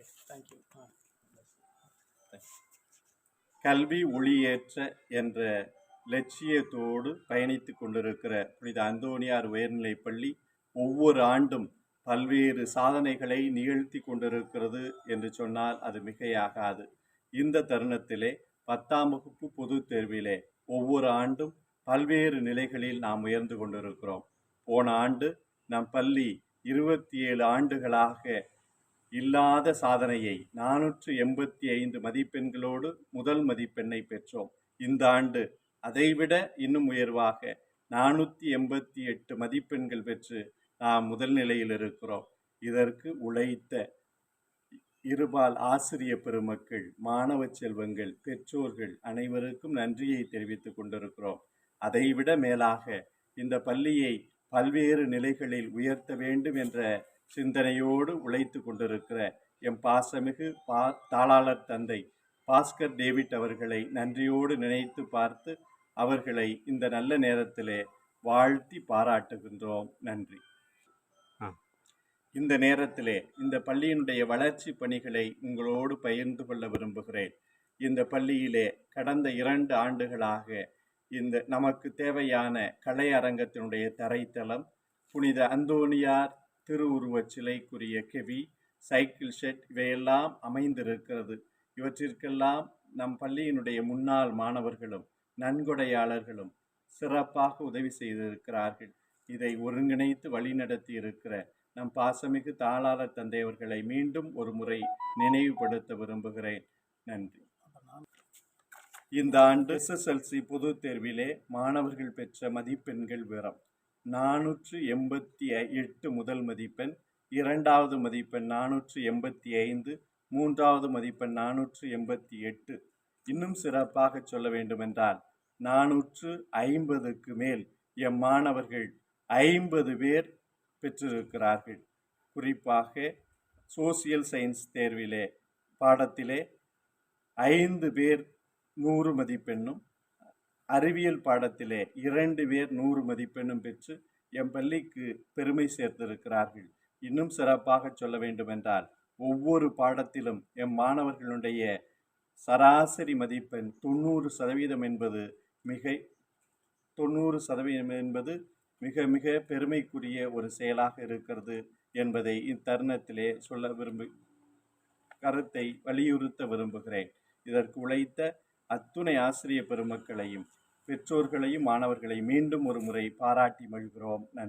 Okay thank you ஆ கல்வி ஒளியேற்ற என்ற லட்சியத்தோடு பயணித்து கொண்டிருக்கிற புனித அந்தோனியார் உயர்நிலைப் பள்ளி ஒவ்வொரு ஆண்டும் பல்வேறு சாதனைகளை நிகழ்த்தி கொண்டிருக்கிறது என்று சொன்னால் அது மிகையாகாது. இந்த தருணத்திலே பத்தாம் வகுப்பு பொது தேர்விலே ஒவ்வொரு ஆண்டும் பல்வேறு நிலைகளில் நாம் உயர்ந்து கொண்டிருக்கிறோம். போன ஆண்டு நம் பள்ளி இருபத்தி ஏழு ஆண்டுகளாக இல்லாத சாதனையை நானூற்று எண்பத்தி ஐந்து மதிப்பெண்களோடு முதல் மதிப்பெண்ணை பெற்றோம். இந்த ஆண்டு அதைவிட இன்னும் உயர்வாக நானூற்றி எண்பத்தி எட்டு மதிப்பெண்கள் பெற்று நாம் முதல் நிலையில் இருக்கிறோம். இதற்கு உழைத்த இருபால் ஆசிரிய பெருமக்கள் மாணவ செல்வங்கள் பெற்றோர்கள் அனைவருக்கும் நன்றியை தெரிவித்துக் கொண்டிருக்கிறோம். அதைவிட மேலாக இந்த பள்ளியை பல்வேறு நிலைகளில் உயர்த்த வேண்டும் என்ற சிந்தனையோடு உழைத்து கொண்டிருக்கிற எம் பாசமிகு பா தாளாளர் தந்தை பாஸ்கர் டேவிட் அவர்களை நன்றியோடு நினைத்து பார்த்து அவர்களை இந்த நல்ல நேரத்திலே வாழ்த்தி பாராட்டுகின்றோம். நன்றி. இந்த நேரத்திலே இந்த பள்ளியினுடைய வளர்ச்சி பணிகளை உங்களோடு பகிர்ந்து கொள்ள விரும்புகிறேன். இந்த பள்ளியிலே கடந்த இரண்டு ஆண்டுகளாக இந்த நமக்கு தேவையான கலை அரங்கத்தினுடைய தரைத்தளம் புனித அந்தோனியார் திருவுருவச் சிலைக்குரிய கெவி சைக்கிள் ஷெட் இவையெல்லாம் அமைந்திருக்கிறது. இவற்றிற்கெல்லாம் நம் பள்ளியினுடைய முன்னாள் மாணவர்களும் நன்கொடையாளர்களும் சிறப்பாக உதவி செய்திருக்கிறார்கள். இதை ஒருங்கிணைத்து வழிநடத்தி இருக்கிற நம் பாசமிகு தாளாளர் தந்தையவர்களை மீண்டும் ஒரு முறை நினைவுபடுத்த விரும்புகிறேன். நன்றி. இந்த ஆண்டு எஸ்எஸ்எல்சி பொதுத் தேர்விலே மாணவர்கள் பெற்ற மதிப்பெண்கள் விவரம் நானூற்று எண்பத்தி எட்டு முதல் மதிப்பெண் இரண்டாவது மதிப்பெண் நானூற்று எண்பத்தி ஐந்து மூன்றாவது மதிப்பெண் நானூற்று எண்பத்தி எட்டு. இன்னும் சிறப்பாக சொல்ல வேண்டுமென்றால் நானூற்று ஐம்பதுக்கு மேல் எம் மாணவர்கள் ஐம்பது பேர் பெற்றிருக்கிறார்கள். குறிப்பாக சோசியல் சயின்ஸ் தேர்விலே பாடத்திலே ஐந்து பேர் நூறு மதிப்பெண்ணும் அறிவியல் பாடத்திலே இரண்டு பேர் நூறு மதிப்பெண்ணும் பெற்று எம் பள்ளிக்கு பெருமை சேர்த்திருக்கிறார்கள். இன்னும் சிறப்பாக சொல்ல வேண்டுமென்றால் ஒவ்வொரு பாடத்திலும் எம் மாணவர்களுடைய சராசரி மதிப்பெண் தொண்ணூறு சதவீதம் என்பது மிக தொண்ணூறு சதவீதம் என்பது மிக மிக பெருமைக்குரிய ஒரு செயலாக இருக்கிறது என்பதை இத்தருணத்திலே சொல்ல விரும்பு கருத்தை வலியுறுத்த விரும்புகிறேன். இதற்கு உழைத்த அத்துணை ஆசிரிய பெருமக்களையும் பெற்றோர்களையும் மாணவர்களை மீண்டும் ஒரு முறை பாராட்டி மகிழ்கிறோம். நன்றி.